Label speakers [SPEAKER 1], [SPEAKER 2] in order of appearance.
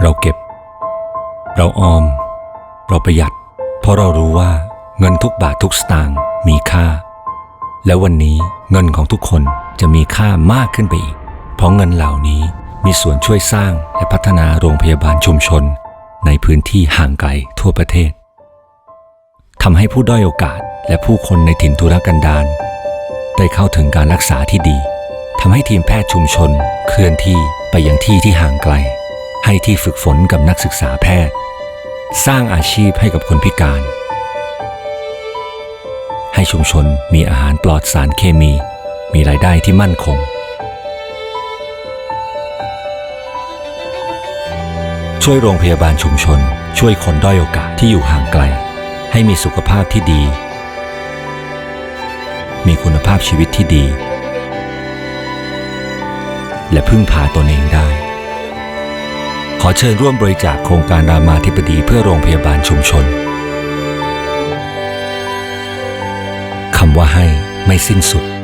[SPEAKER 1] เราเก็บ เราออม เราประหยัด เพราะเรารู้ว่าเงินทุกบาททุกสตางค์มีค่า และวันนี้เงินของทุกคนจะมีค่ามากขึ้นไปอีก เพราะเงินเหล่านี้มีส่วนช่วยสร้างและพัฒนาโรงพยาบาลชุมชน ในพื้นที่ห่างไกลทั่วประเทศทำให้ผู้ด้อยโอกาสและผู้คนในถิ่นทุรกันดารได้เข้าถึงการรักษาที่ดีทำให้ทีมแพทย์ชุมชน เคลื่อนที่ไปยังที่ที่ห่างไกล ให้ที่ฝึกฝนกับนักศึกษาแพทย์ สร้างอาชีพให้กับคนพิการ ให้ชุมชนมีอาหารปลอดสารเคมี มีรายได้ที่มั่นคง ช่วยโรงพยาบาลชุมชน ช่วยคนด้อยโอกาสที่อยู่ห่างไกล ให้มีสุขภาพที่ดี มีคุณภาพชีวิตที่ดี และพึ่งพาตนเองได้ อเชิญร่วมบริจาคโครงการรามาธิบดีเพื่อโรงพยาบาลชุมชนคำว่าให้ไม่สิ้นสุด